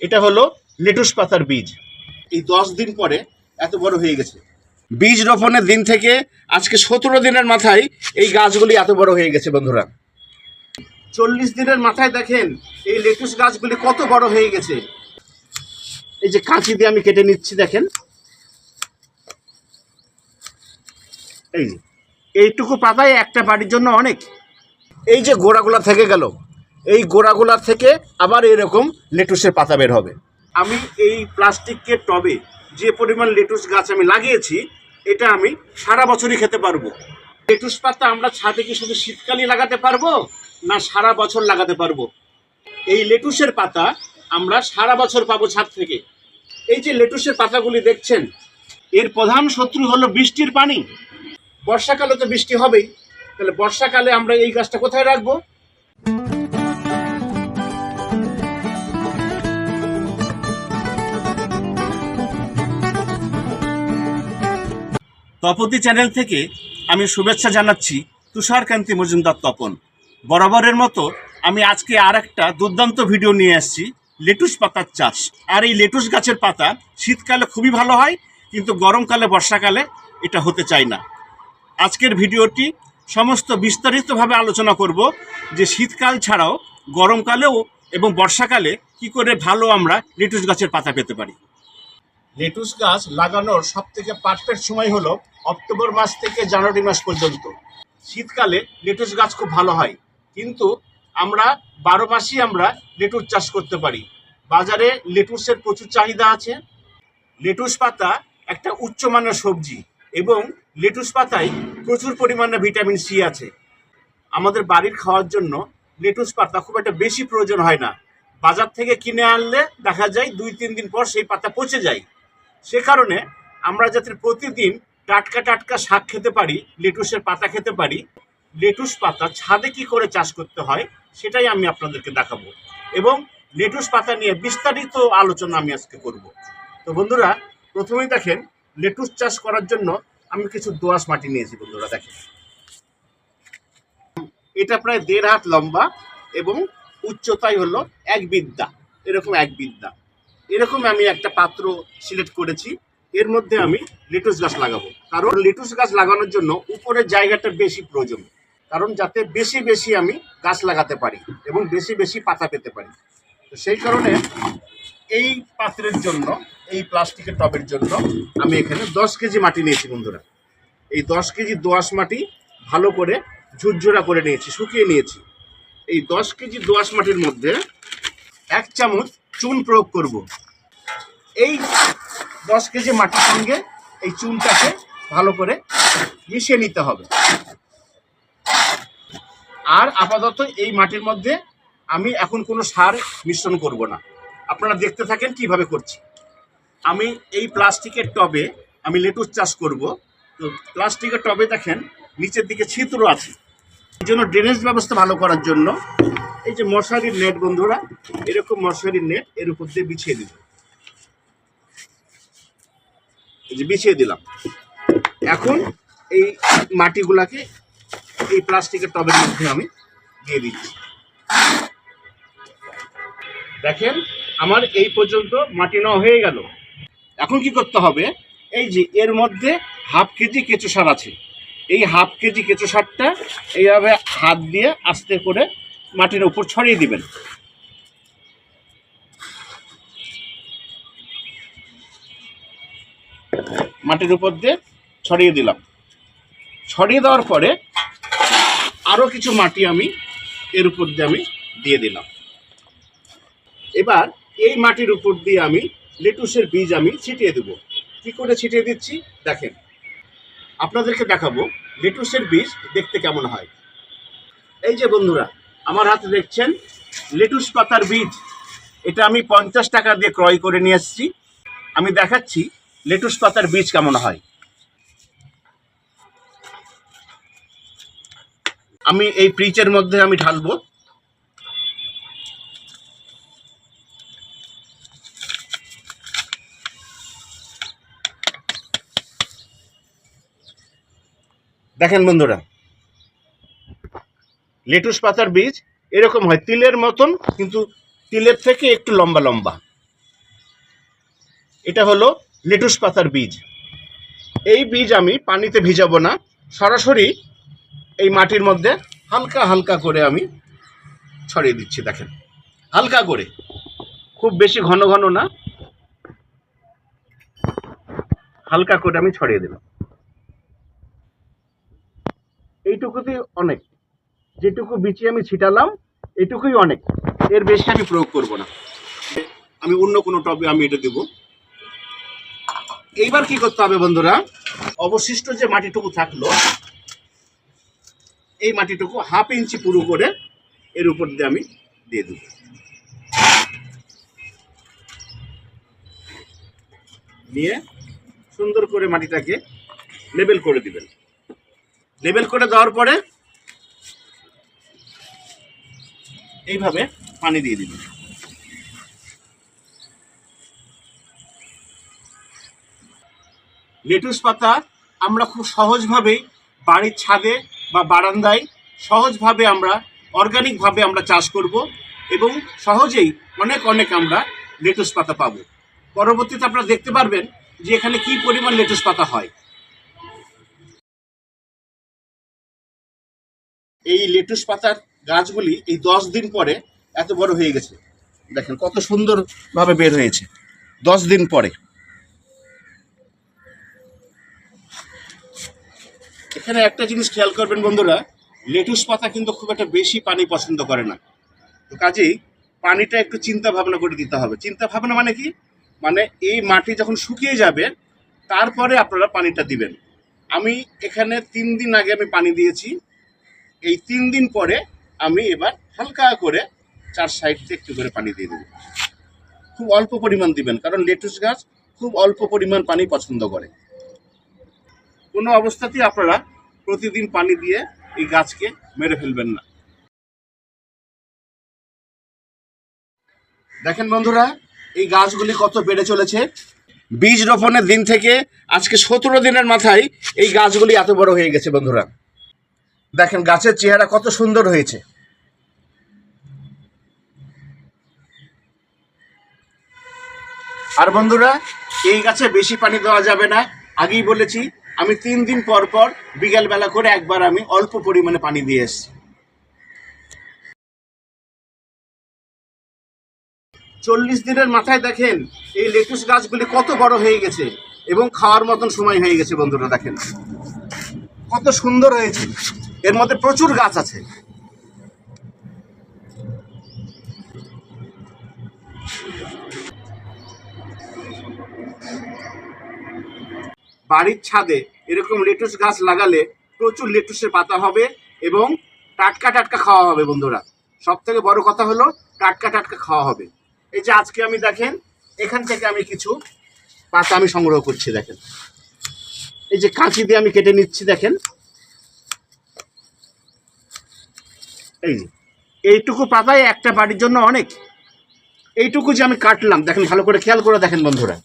এটা হলো লেটুস পাতার বীজ। এই দশ দিন পরে এত বড় হয়ে গেছে। বীজ রোপণের দিন থেকে আজকে সতেরো দিনের মাথায় এই গাছগুলি এত বড় হয়ে গেছে, বন্ধুরা। চল্লিশ দিনের মাথায় দেখেন এই লেটুস গাছগুলি কত বড় হয়ে গেছে। এই যে কাঁচি দিয়ে আমি কেটে নিচ্ছি, দেখেন। এই এইটুকু পাতায় একটা বাড়ির জন্য অনেক। এই যে গোড়াগুলা থেকে গেল এই গোড়াগুলা থেকে আবার এরকম লেটুসের পাতা বের হবে। আমি এই প্লাস্টিকের টবে যে পরিমাণ লেটুস গাছ আমি লাগিয়েছি, এটা আমি সারা বছরই খেতে পারব। লেটুস পাতা আমরা ছাদে কি শুধু শীতকালই লাগাতে পারব, না সারা বছর লাগাতে পারব? এই লেটুসের পাতা আমরা সারা বছর পাবো ছাদ থেকে। এই যে লেটুসের পাতাগুলি দেখছেন, এর প্রধান শত্রু হলো বৃষ্টির পানি। বর্ষাকালে তো বৃষ্টি হবেই, তাহলে বর্ষাকালে আমরা এই গাছটা কোথায় রাখব? তপতি চ্যানেল থেকে আমি শুভেচ্ছা জানাচ্ছি তুষারকান্তি মজুমদার তপন। বরাবরের মতো আমি আজকে আর একটা দুর্দান্ত ভিডিও নিয়ে আসছি, লেটুস পাতার চাষ। আর এই লেটুস গাছের পাতা শীতকালে খুবই ভালো হয়, কিন্তু গরমকালে, বর্ষাকালে এটা হতে চায় না। আজকের ভিডিওটি সমস্ত বিস্তারিতভাবে আলোচনা করব যে শীতকাল ছাড়াও গরমকালেও এবং বর্ষাকালে কি করে ভালো আমরা লেটুস গাছের পাতা পেতে পারি। লেটুস গাছ লাগানোর সব থেকে পারফেক্ট সময় হলো অক্টোবর মাস থেকে জানুয়ারি মাস পর্যন্ত। শীতকালে লেটুস গাছ খুব ভালো হয়, কিন্তু আমরা বারো মাসই আমরা লেটুস চাষ করতে পারি। বাজারে লেটুসের প্রচুর চাহিদা আছে। লেটুস পাতা একটা উচ্চমানের সবজি এবং লেটুস পাতায় প্রচুর পরিমাণে ভিটামিন সি আছে। আমাদের বাড়ির খাওয়ার জন্য লেটুস পাতা খুব একটা বেশি প্রয়োজন হয় না। বাজার থেকে কিনে আনলে দেখা যায় দুই, তিন দিন পর সেই পাতা পচে যায়। সে কারণে আমরা যাতে প্রতিদিন টাটকা টাটকা শাক খেতে পারি, লেটুসের পাতা খেতে পারি, লেটুস পাতা ছাদে কি করে চাষ করতে হয় সেটাই আমি আপনাদেরকে দেখাবো এবং লেটুস পাতা নিয়ে বিস্তারিত আলোচনা আমি আজকে করব। তো বন্ধুরা, প্রথমেই দেখেন, লেটুস চাষ করার জন্য আমি কিছু দোআঁশ মাটি নিয়েছি বন্ধুরা, দেখেন। এটা প্রায় দেড় হাত লম্বা এবং উচ্চতাই হলো এক বিদ্যা, এরকম এক বিদ্যা। এরকম আমি একটা পাত্র সিলেক্ট করেছি। এর মধ্যে আমি লেটুস গাছ লাগাবো। কারণ লেটুস গাছ লাগানোর জন্য উপরের জায়গাটা বেশি প্রয়োজন। কারণ যাতে বেশি বেশি আমি গাছ লাগাতে পারি এবং বেশি বেশি পাতা পেতে পারি। তো সেই কারণে এই পাত্রের জন্য, এই প্লাস্টিকের টবের জন্য আমি এখানে দশ কেজি মাটি নিয়েছি বন্ধুরা। এই দশ কেজি দোআঁশ মাটি ভালো করে ঝুরঝুরা করে নিয়েছি, শুকিয়ে নিয়েছি। এই দশ কেজি দোআঁশ মাটির মধ্যে এক চামচ চুন প্রয়োগ করব। এই দশ কেজি মাটির সঙ্গে এই চুনটাকে ভালো করে মিশিয়ে নিতে হবে। আর আপাতত এই মাটির মধ্যে আমি এখন কোনো সার মিশ্রণ করব না। আপনারা দেখতে থাকেন কীভাবে করছি। আমি এই প্লাস্টিকের টবে আমি লেটুস চাষ করব। তো প্লাস্টিকের টবে দেখেন নিচের দিকে ছিদ্র আছে। এই জন্য ড্রেনেজ ব্যবস্থা ভালো করার জন্য এই যে মশারির নেট বন্ধুরা, এরকম মশারির নেট এর উপর দিয়ে বিছিয়ে দিল এই যে বিছিয়ে দিলাম। এখন এই মাটিগুলাকে এই প্লাস্টিকের টবের মধ্যে আমি দিয়ে দিচ্ছি। দেখেন, আমার এই পর্যন্ত মাটি নেওয়া হয়ে গেল। এখন কি করতে হবে? এই যে এর মধ্যে হাফ কেজি কেঁচো সার আছে। এই হাফ কেজি কেঁচো সারটা এইভাবে হাত দিয়ে আস্তে করে মাটির উপর ছড়িয়ে দিবেন। মাটির উপর দিয়ে ছড়িয়ে দিলাম। ছড়িয়ে দেওয়ার পরে আরও কিছু মাটি আমি এর উপর দিয়ে আমি দিয়ে দিলাম। এবার এই মাটির উপর দিয়ে আমি লেটুসের বীজ আমি ছিটিয়ে দেবো। কি করে ছিটিয়ে দিচ্ছি? দেখেন। আপনাদেরকে দেখাবো লেটুসের বীজ দেখতে কেমন হয়। এই যে বন্ধুরা, আমার হাতে দেখছেন লেটুস পাতার বীজ। এটা আমি পঞ্চাশ টাকা দিয়ে ক্রয় করে নিয়ে এসেছি। আমি দেখাচ্ছি লেটুস পাতার বীজ কেমন হয়। আমি এই প্রিচের মধ্যে আমি ঢালবো। দেখেন বন্ধুরা, লেটুস পাতার বীজ এরকম হয়, তিলের মতন, কিন্তু তিলের থেকে একটু লম্বা লম্বা। এটা হলো লেটুস পাতার বীজ। এই বীজ আমি পানিতে ভিজাবো না, সরাসরি এই মাটির মধ্যে হালকা হালকা করে আমি ছড়িয়ে দিচ্ছি, দেখেন। হালকা করে, খুব বেশি ঘন ঘন না, হালকা করে আমি ছড়িয়ে দিলাম। এইটুকুতে অনেক। যেটুকু বিচি আমি ছিটালাম, এটুকুই অনেক। এর বেশি আমি প্রয়োগ করব না। আমি অন্য কোনো টবে আমি এটা দেব। এইবার কি করতে হবে বন্ধুরা? অবশিষ্ট যে মাটিটুকু থাকল, এই মাটিটুকু হাফ ইঞ্চি পুরো করে এর উপর দিয়ে আমি দিয়ে দেব। নিয়ে সুন্দর করে মাটিটাকে লেবেল করে দিবেন। লেবেল করে দেওয়ার পরে এইভাবে পানি দিয়ে দিবেন। লেটুস পাতা আমরা খুব সহজভাবেই বাড়ির ছাদে বা বারান্দায় সহজভাবে আমরা অর্গানিকভাবে আমরা চাষ করব এবং সহজেই অনেক অনেক আমরা লেটুস পাতা পাবো। পরবর্তীতে আপনারা দেখতে পারবেন যে এখানে কি পরিমাণ লেটুস পাতা হয়। এই লেটুস পাতার গাছগুলি এই দশ দিন পরে এত বড় হয়ে গেছে। দেখেন কত সুন্দরভাবে বের হয়েছে। দশ দিন পরে। এখানে একটা জিনিস খেয়াল করবেন বন্ধুরা, লেটুস পাতা কিন্তু খুব একটা বেশি পানি পছন্দ করে না। তো কাজেই পানিটা একটু চিন্তা ভাবনা করে দিতে হবে। চিন্তা ভাবনা মানে কি? মানে এই মাটি যখন শুকিয়ে যাবে, তারপরে আপনারা পানিটা দিবেন। আমি এখানে তিন দিন আগে আমি পানি দিয়েছি। এই তিন দিন পরে আমি এবার হালকা করে চার সাইড একটু করে পানি দিয়ে দেবো। খুব অল্প পরিমাণ দিবেন, কারণ লেটুস গাছ খুব অল্প পরিমাণ পানি পছন্দ করে। কোনো অবস্থাতেই আপনারা প্রতিদিন পানি দিয়ে এই গাছকে মেরে ফেলবেন না। দেখেন বন্ধুরা, এই গাছগুলি কত বেড়ে চলেছে। বীজ রোপণের দিন থেকে আজকে সতেরো দিনের মাথায় এই গাছগুলি এত বড় হয়ে গেছে বন্ধুরা। দেখেন গাছের চেহারা কত সুন্দর হয়েছে। আর বন্ধুরা, এই গাছে বেশি পানি দেওয়া যাবে না। আগেই বলেছি, আমি তিন দিন পর পর বিকেলবেলা করে একবার আমি অল্প পরিমাণে পানি দিয়ে এসছি। চল্লিশ দিনের মাথায় দেখেন, এই লেটুস গাছগুলি কত বড় হয়ে গেছে এবং খাওয়ার মতন সময় হয়ে গেছে বন্ধুরা, দেখেন। কত সুন্দর হয়েছে। এর মধ্যে প্রচুর গাছ আছে। বাড়ির ছাদে এরকম লেটুস গাছ লাগালে প্রচুর লেটুসের পাতা হবে এবং টাটকা টাটকা খাওয়া হবে বন্ধুরা। সব থেকে বড় কথা হলো টাটকা টাটকা খাওয়া হবে। এই যে আজকে আমি দেখেন, এখান থেকে আমি কিছু পাতা আমি সংগ্রহ করছি দেখেন। এই যে কাঁচি দিয়ে আমি কেটে নিচ্ছি দেখেন। এই যে, এইটুকু পাতায় একটা বাড়ির জন্য অনেক। এইটুকু যে আমি কাটলাম, দেখেন ভালো করে খেয়াল করে দেখেন বন্ধুরা।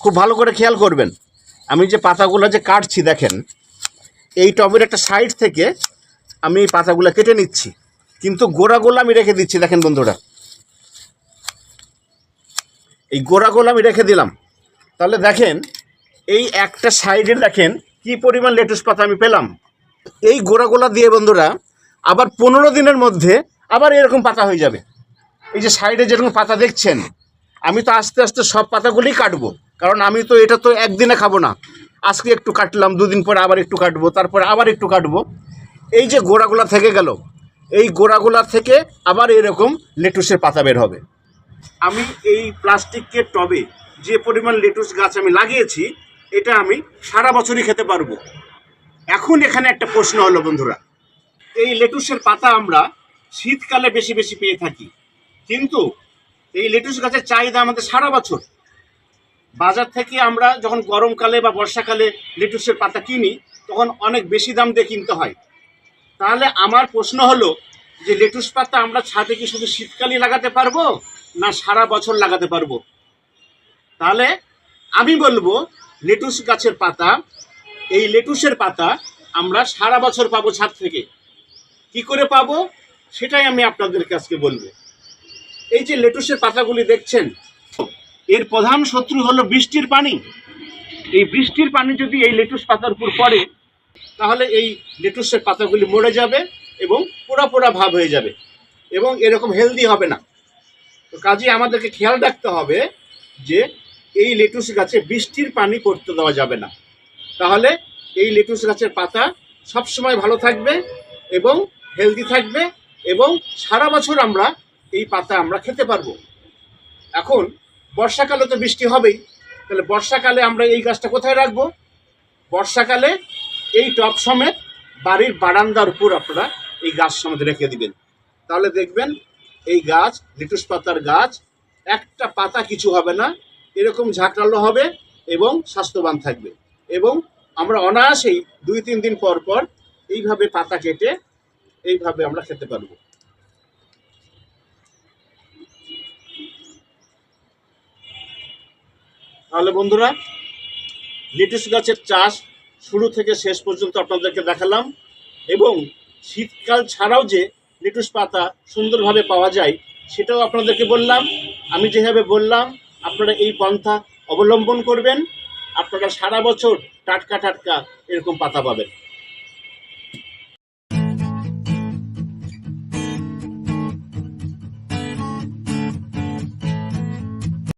খুব ভালো করে খেয়াল করবেন। আমি যে পাতাগুলো যে কাটছি, দেখেন, এই টবের একটা সাইড থেকে আমি পাতাগুলো কেটে নিচ্ছি। কিন্তু গোড়াগুলো আমি রেখে দিচ্ছি, দেখেন বন্ধুরা। এই গোড়াগুলো আমি রেখে দিলাম। তাহলে দেখেন, এই একটা সাইডে দেখেন কি পরিমাণ লেটুস পাতা আমি পেলাম? এই গোড়াগুলা দিয়ে বন্ধুরা, আবার পনেরো দিনের মধ্যে আবার এরকম পাতা হয়ে যাবে। এই যে সাইডে যেরকম পাতা দেখছেন, আমি তো আস্তে আস্তে সব পাতাগুলি কাটবো। কারণ আমি তো এটা তো একদিনে খাব না। আজকে একটু কাটলাম, দুদিন পরে আবার একটু কাটবো, তারপরে আবার একটু কাটবো। এই যে গোড়াগুলা থেকে গেল, এই গোড়াগুলা থেকে আবার এরকম লেটুসের পাতা বের হবে। আমি এই প্লাস্টিকের টবে যে পরিমাণ লেটুস গাছ আমি লাগিয়েছি এটা আমি সারা বছরই খেতে পারব। এখন এখানে একটা প্রশ্ন হলো বন্ধুরা, এই লেটুসের পাতা আমরা শীতকালে বেশি বেশি পেয়ে থাকি, কিন্তু এই লেটুস গাছের চাহিদা আমাদের সারা বছর। বাজার থেকে আমরা যখন গরমকালে বা বর্ষাকালে লেটুসের পাতা কিনি, তখন অনেক বেশি দাম দিয়ে কিনতে হয়। তাহলে আমার প্রশ্ন হলো যে লেটুস পাতা আমরা ছাদে কি শুধু শীতকালে লাগাতে পারব না সারা বছর লাগাতে পারব? তাহলে আমি বলব লেটুস গাছের পাতা। এই লেটুসের পাতা আমরা সারা বছর পাবো ছাদ থেকে। কি করে পাবো? সেটাই আমি আপনাদের কাছকে বলব। এই যে লেটুসের পাতাগুলি দেখছেন, এর প্রধান শত্রু হলো বৃষ্টির পানি। এই বৃষ্টির পানি যদি এই লেটুস পাতার উপর পড়ে, তাহলে এই লেটুসের পাতাগুলি মরে যাবে এবং পোড়া পোড়া ভাব হয়ে যাবে এবং এরকম হেলদি হবে না। তো কাজে আমাদেরকে খেয়াল রাখতে হবে যে এই লেটুস গাছে বৃষ্টির পানি পড়তে দেওয়া যাবে না। তাহলে এই লেটুস গাছের পাতা সবসময় ভালো থাকবে এবং হেলদি থাকবে এবং সারা বছর আমরা এই পাতা আমরা খেতে পারব। এখন বর্ষাকালে তো বৃষ্টি হবেই। তাহলে বর্ষাকালে আমরা এই গাছটা কোথায় রাখব? বর্ষাকালে এই টব সমেত বাড়ির বারান্দার উপর আপনারা এই গাছ সমেত রেখে দিবেন। তাহলে দেখবেন এই গাছ, লিটুস পাতার গাছ, একটা পাতা কিছু হবে না। এরকম ঝাঁকড়ালো হবে এবং স্বাস্থ্যবান থাকবে। এবং আমরা অনায়াসেই দুই তিন দিন পর পর এইভাবে পাতা কেটে এইভাবে আমরা খেতে পারব। তাহলে বন্ধুরা, লিটুস গাছের চাষ শুরু থেকে শেষ পর্যন্ত আপনাদেরকে দেখালাম এবং শীতকাল ছাড়াও যে লিটুস পাতা সুন্দরভাবে পাওয়া যায় সেটাও আপনাদেরকে বললাম। আমি যেভাবে বললাম আপনারা এই পন্থা অবলম্বন করবেন। আপনারা সারা বছর টাটকা টাটকা এরকম পাতা পাবেন।